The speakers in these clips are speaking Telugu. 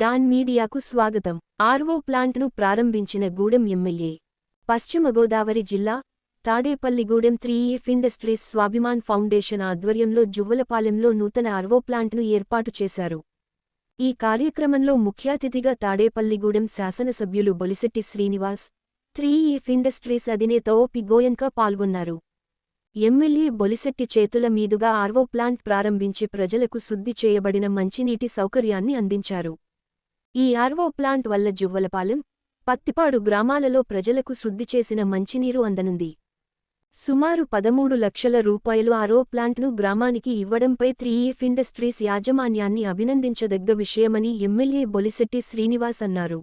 డాన్ మీడియాకు స్వాగతం. ఆర్వో ప్లాంట్ను ప్రారంభించిన గూడెం ఎమ్మెల్యే. పశ్చిమ గోదావరి జిల్లా Tadepalligudem three F industries Swabhiman foundation ఆధ్వర్యంలో జువ్వలపాలెంలో నూతన ఆర్వో ప్లాంట్ను ఏర్పాటు చేశారు. ఈ కార్యక్రమంలో ముఖ్యాతిథిగా తాడేపల్లిగూడెం శాసనసభ్యులు Bolisetti Srinivas three F industries అధినేత ఓపి గోయంక పాల్గొన్నారు. ఎమ్మెల్యే బొలిశెట్టి చేతుల మీదుగా ఆర్వో ప్లాంట్ ప్రారంభించి ప్రజలకు శుద్ధి చేయబడిన మంచినీటి సౌకర్యాన్ని అందించారు. ఈ ఆర్వో ప్లాంట్ వల్ల జువ్వలపాలెం పత్తిపాడు గ్రామాలలో ప్రజలకు శుద్ధి చేసిన మంచినీరు అందనుంది. సుమారు పదమూడు లక్షల రూపాయలు ఆరో ప్లాంట్ను గ్రామానికి ఇవ్వడంపై త్రీఈఫ్ ఇండస్ట్రీస్ యాజమాన్యాన్ని అభినందించదగ్గ విషయమని ఎమ్మెల్యే బొలిశెట్టి శ్రీనివాస్ అన్నారు.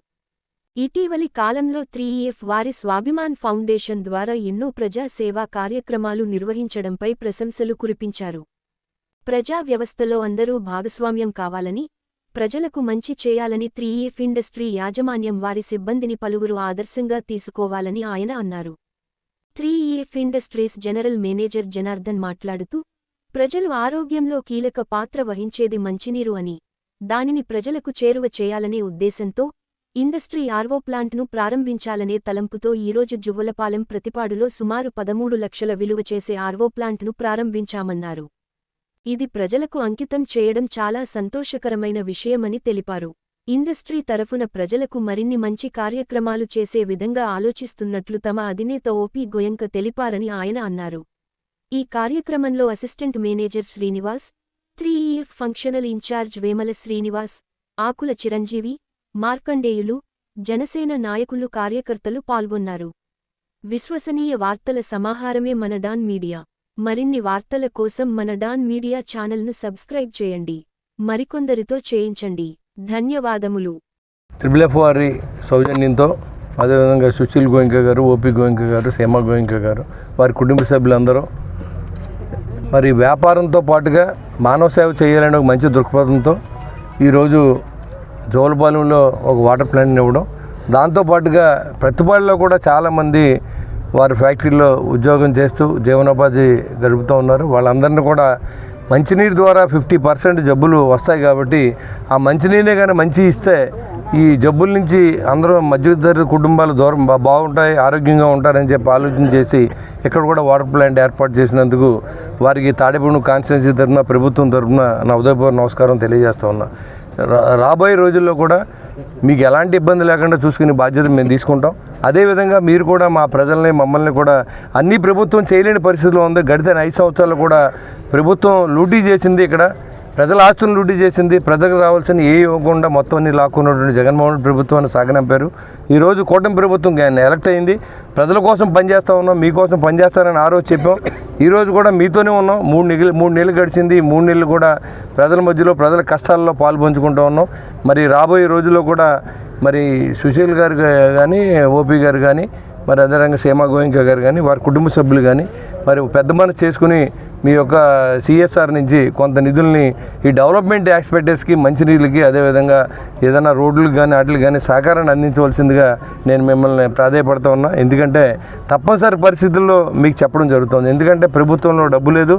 ఇటీవలి కాలంలో త్రీఈఎఫ్ వారి స్వాభిమాన్ ఫౌండేషన్ ద్వారా ఎన్నో ప్రజా సేవా కార్యక్రమాలు నిర్వహించడంపై ప్రశంసలు కురిపించారు. ప్రజా వ్యవస్థలో అందరూ భాగస్వామ్యం కావాలని ప్రజలకు మంచి చేయాలని త్రీఈఫ్ ఇండస్ట్రీ యాజమాన్యం వారి సిబ్బందిని పలువురు ఆదర్శంగా తీసుకోవాలని ఆయన అన్నారు. Three E F industries general manager Janardhan మాట్లాడుతూ ప్రజలు ఆరోగ్యంలో కీలక పాత్ర వహించేది మంచినీరు అని దానిని ప్రజలకు చేరువ చేయాలనే ఉద్దేశంతో ఇండస్ట్రీ ఆర్వో ప్లాంట్ను ప్రారంభించాలనే తలంపుతో ఈరోజు జువ్వలపాలెం ప్రతిపాడులో సుమారు పదమూడు లక్షల విలువ చేసే ఆర్వో ప్లాంట్ను ప్రారంభించామన్నారు. ఇది ప్రజలకు అంకితం చేయడం చాలా సంతోషకరమైన విషయమని తెలిపారు. ఇండస్ట్రీ తరఫున ప్రజలకు మరిన్ని మంచి కార్యక్రమాలు చేసే విధంగా ఆలోచిస్తున్నట్లు తమ అధినేత ఓపీ గోయంక తెలిపారని ఆయన అన్నారు. ఈ కార్యక్రమంలో assistant manager Srinivas three E F functional incharge Vemula Srinivas Akula Chiranjeevi Markandeyulu Janasena నాయకులు కార్యకర్తలు పాల్గొన్నారు. విశ్వసనీయ వార్తల సమాహారమే మన డాన్ మీడియా. మరిన్ని వార్తల కోసం మన డాన్ మీడియా ఛానల్ను సబ్స్క్రైబ్ చేయండి. మరికొందరితో చేయించండి. ధన్యవాదములు. త్రిబుల్ ఎఫ్ వారి సౌజన్యంతో అదేవిధంగా సుశీల్ గోయింక గారు ఓపి గోయింక గారు సీమా గోయింక గారు వారి కుటుంబ సభ్యులందరూ మరి వ్యాపారంతో పాటుగా మానవ సేవ చేయాలనే ఒక మంచి దృక్పథంతో ఈరోజు జోలపాలెంలో ఒక వాటర్ ప్లాంట్ని ఇవ్వడం. దాంతోపాటుగా ప్రతిపాడులో కూడా చాలామంది వారి ఫ్యాక్టరీలో ఉద్యోగం చేస్తూ జీవనోపాధి గడుపుతూ ఉన్నారు. వాళ్ళందరినీ కూడా మంచినీరు ద్వారా ఫిఫ్టీ పర్సెంట్ జబ్బులు వస్తాయి కాబట్టి ఆ మంచినీరునే కానీ మంచి ఇస్తే ఈ జబ్బుల నుంచి అందరూ మధ్యతరగతి కుటుంబాలు దూరం బాగుంటాయి ఆరోగ్యంగా ఉంటారని చెప్పి ఆలోచన చేసి ఇక్కడ కూడా వాటర్ ప్లాంట్ ఏర్పాటు చేసినందుకు వారికి తాడేపూడి కాన్స్టిట్యున్సీ తరఫున ప్రభుత్వం తరఫున నా ఉదయపూర్ నమస్కారం తెలియజేస్తా ఉన్నా. రాబోయే రోజుల్లో కూడా మీకు ఎలాంటి ఇబ్బంది లేకుండా చూసుకునే బాధ్యత మేము తీసుకుంటాం. అదేవిధంగా మీరు కూడా మా ప్రజల్ని మమ్మల్ని కూడా అన్ని ప్రభుత్వం చేయలేని పరిస్థితిలో ఉంది. గడిచిన ఐదు సంవత్సరాలు కూడా ప్రభుత్వం లూటీ చేసింది ఇక్కడ. ప్రజల ఆస్తులను లూటీ చేసింది ప్రజలకు రావాల్సిన ఏ ఇవ్వకుండా మొత్తం అన్ని లాక్కున్నటువంటి జగన్మోహన్ రెడ్డి ప్రభుత్వాన్ని సాగనంపారు. ఈరోజు కూటమి ప్రభుత్వం గా- ఎలక్ట్ అయింది. ప్రజల కోసం పనిచేస్తా ఉన్నాం మీకోసం పనిచేస్తారని ఆ రోజు చెప్పాం. ఈరోజు కూడా మీతోనే ఉన్నాం. మూడు నెలలు మూడు నెలలు గడిచింది. మూడు నెలలు కూడా ప్రజల మధ్యలో ప్రజల కష్టాల్లో పాలు పంచుకుంటూ ఉన్నాం. మరి రాబోయే రోజుల్లో కూడా మరి సుశీల్ గారు కానీ ఓపీ గారు కానీ మరి అదేవిధంగా సీమా గోయింక గారు కానీ వారి కుటుంబ సభ్యులు కానీ మరి పెద్ద మనసు చేసుకుని మీ యొక్క సిఎస్ఆర్ నుంచి కొంత నిధుల్ని ఈ డెవలప్మెంట్ యాక్స్పెక్టెస్కి మంచినీళ్ళకి అదేవిధంగా ఏదైనా రోడ్లకు కానీ వాటికి కానీ సహకారాన్ని అందించవలసిందిగా నేను మిమ్మల్ని ప్రాధాయపడుతూ ఉన్నా. ఎందుకంటే తప్పనిసరి పరిస్థితుల్లో మీకు చెప్పడం జరుగుతుంది. ఎందుకంటే ప్రభుత్వంలో డబ్బు లేదు.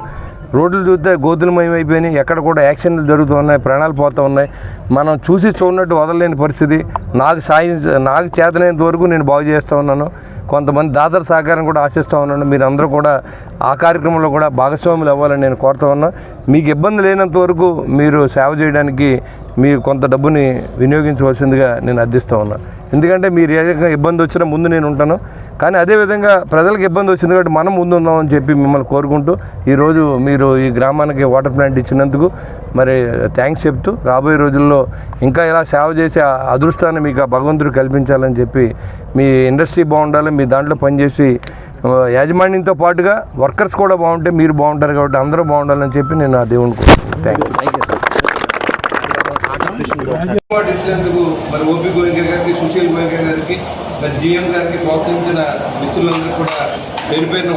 రోడ్లు చూస్తే గోతులమయం అయిపోయినాయి. ఎక్కడ కూడా యాక్షన్లు జరుగుతూ ఉన్నాయి. ప్రాణాలు పోతూ ఉన్నాయి. మనం చూసి చూడనట్టు వదలలేని పరిస్థితి. నాకు సాయం నాకు చేతనేంత వరకు నేను బాగు చేస్తూ ఉన్నాను. కొంతమంది దాతల సహకారం కూడా ఆశిస్తూ ఉన్నాను. మీరు అందరూ కూడా ఆ కార్యక్రమంలో కూడా భాగస్వాములు అవ్వాలని నేను కోరుతా ఉన్నా. మీకు ఇబ్బంది లేనంత వరకు మీరు సేవ చేయడానికి మీరు కొంత డబ్బుని వినియోగించవలసిందిగా నేను అర్థిస్తూ ఉన్నాను ఎందుకంటే మీరు ఏ ఇబ్బంది వచ్చినా ముందు నేను ఉంటాను. కానీ అదేవిధంగా ప్రజలకు ఇబ్బంది వచ్చింది కాబట్టి మనం ముందు ఉన్నామని చెప్పి మిమ్మల్ని కోరుకుంటూ ఈరోజు మీరు ఈ గ్రామానికి వాటర్ ప్లాంట్ ఇచ్చినందుకు మరి థ్యాంక్స్ చెప్తూ రాబోయే రోజుల్లో ఇంకా ఇలా సేవ చేసే అదృష్టాన్ని మీకు ఆ భగవంతుడు కల్పించాలని చెప్పి మీ ఇండస్ట్రీ బాగుండాలి మీ దాంట్లో పనిచేసి యాజమాన్యంతో పాటుగా వర్కర్స్ కూడా బాగుంటే మీరు బాగుంటారు కాబట్టి అందరూ బాగుండాలని చెప్పి నేను ఆ దేవుని థ్యాంక్ యూ అవార్డు ఇచ్చినందుకు మరి ఓపి గోయంక గారికి సుశీల్ గోయంక గారికి మరి జీఎం గారికి ప్రోత్సహించిన మిత్రులందరూ కూడా పేరు పేరున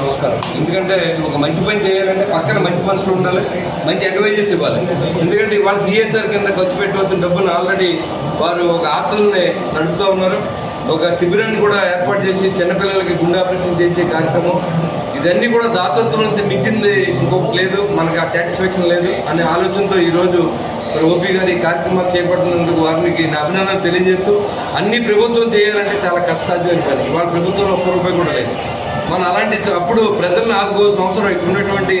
నమస్కారం. ఎందుకంటే ఒక మంచి పని చేయాలంటే పక్కన మంచి మనుషులు ఉండాలి మంచి అడ్వైజెస్ ఇవ్వాలి. ఎందుకంటే ఇవాళ సిఎస్ఆర్ కింద ఖర్చు పెట్టవలసిన డబ్బును ఆల్రెడీ వారు ఒక హాస్టల్ని నడుపుతూ ఉన్నారు. ఒక శిబిరాన్ని కూడా ఏర్పాటు చేసి చిన్నపిల్లలకి గుండె ఆపరేషన్ చేసే కార్యక్రమం. ఇదన్నీ కూడా దాతత్వం మించింది ఇంకొకటి లేదు. మనకు ఆ సాటిస్ఫాక్షన్ లేదు అనే ఆలోచనతో ఈరోజు మరి ఓపీ గారి ఈ కార్యక్రమాలు చేపట్టినందుకు వారికి నా అభినందనలు తెలియజేస్తూ అన్ని ప్రభుత్వం చేయాలంటే చాలా కష్టసాధ్యమైన పని ఇవాళ ప్రభుత్వంలో ఒక్క రూపాయి కూడా లేదు. మన అలాంటి అప్పుడు ప్రజలను ఆదుకోవాల్సిన అవసరం ఇక్కడ ఉన్నటువంటి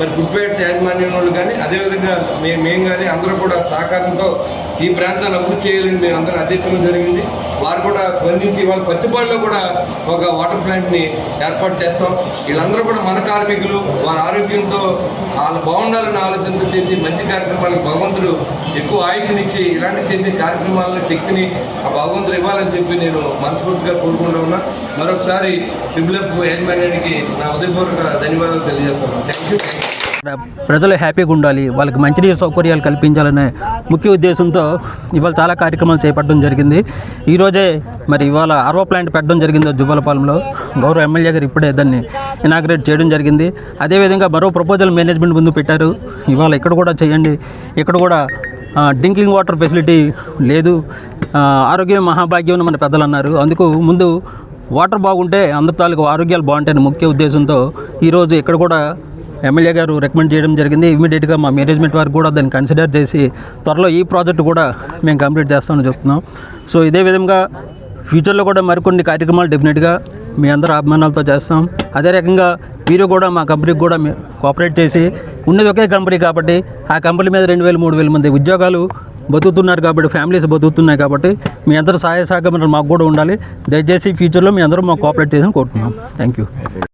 మరి ఫుడ్ యాజమాన్యం వాళ్ళు కానీ అదేవిధంగా మేము మేము కానీ అందరూ కూడా సహకారంతో ఈ ప్రాంతాన్ని అభివృద్ధి చేయాలని మేము అందరం అధ్యక్షం జరిగింది. వారు కూడా స్పందించి వాళ్ళ పత్తిపాడులో కూడా ఒక వాటర్ ప్లాంట్ని ఏర్పాటు చేస్తాం. వీళ్ళందరూ కూడా మన కార్మికులు వారి ఆరోగ్యంతో వాళ్ళు బాగుండాలని ఆలోచనతో చేసి మంచి కార్యక్రమాలకు భగవంతుడు ఎక్కువ ఆయుష్నిచ్చి ఇలాంటి చేసే కార్యక్రమాలను శక్తిని ఆ భగవంతుడు ఇవ్వాలని చెప్పి నేను మనస్ఫూర్తిగా కోరుకుంటూ ఉన్నా. మరొకసారి ట్రిపుల్ ఎఫ్ యాజమాన్యానికి నా ఉదయపూర్వక ధన్యవాదాలు తెలియజేస్తున్నాను. థ్యాంక్ యూ ప్రజలు హ్యాపీగా ఉండాలి వాళ్ళకి మంచినీరు సౌకర్యాలు కల్పించాలనే ముఖ్య ఉద్దేశంతో ఇవాళ చాలా కార్యక్రమాలు చేపట్టడం జరిగింది. ఈరోజే మరి ఇవాళ ఆర్వో ప్లాంట్ పెట్టడం జరిగింది జువ్వలపాలెంలో. గౌరవ ఎమ్మెల్యే గారు ఇప్పుడే దాన్ని ఇనాగ్రేట్ చేయడం జరిగింది. అదేవిధంగా మరో ప్రపోజల్ మేనేజ్మెంట్ ముందు పెట్టారు. ఇవాళ ఇక్కడ కూడా చేయండి ఇక్కడ కూడా డ్రింకింగ్ వాటర్ ఫెసిలిటీ లేదు. ఆరోగ్యం మహాభాగ్యం మన పెద్దలు అన్నారు. అందుకు ముందు వాటర్ బాగుంటే అందరి తాలూకు ఆరోగ్యాలు బాగుంటాయని ముఖ్య ఉద్దేశంతో ఈరోజు ఇక్కడ కూడా ఎమ్మెల్యే గారు రికమెండ్ చేయడం జరిగింది. ఇమీడియట్గా మా మేనేజ్మెంట్ వారు కూడా దాన్ని కన్సిడర్ చేసి త్వరలో ఈ ప్రాజెక్ట్ కూడా మేము కంప్లీట్ చేస్తామని చెప్తున్నాం. సో ఇదే విధంగా ఫ్యూచర్లో కూడా మరికొన్ని కార్యక్రమాలు డెఫినెట్గా మీ అందరూ అభిమానాలతో చేస్తాం. అదే రకంగా మీరు కూడా మా కంపెనీకి కూడా కోఆపరేట్ చేసి ఉన్నది ఒకే కంపెనీ కాబట్టి ఆ కంపెనీ మీద రెండు వేలు మూడు వేల మంది ఉద్యోగాలు బతుకుతున్నారు కాబట్టి ఫ్యామిలీస్ బతుకుతున్నాయి కాబట్టి మీ అందరూ సహాయ సహకారం మాకు కూడా ఉండాలి. దయచేసి ఫ్యూచర్లో మీ అందరూ మాకు కోఆపరేట్ చేసి కోరుతున్నాం థ్యాంక్ యూ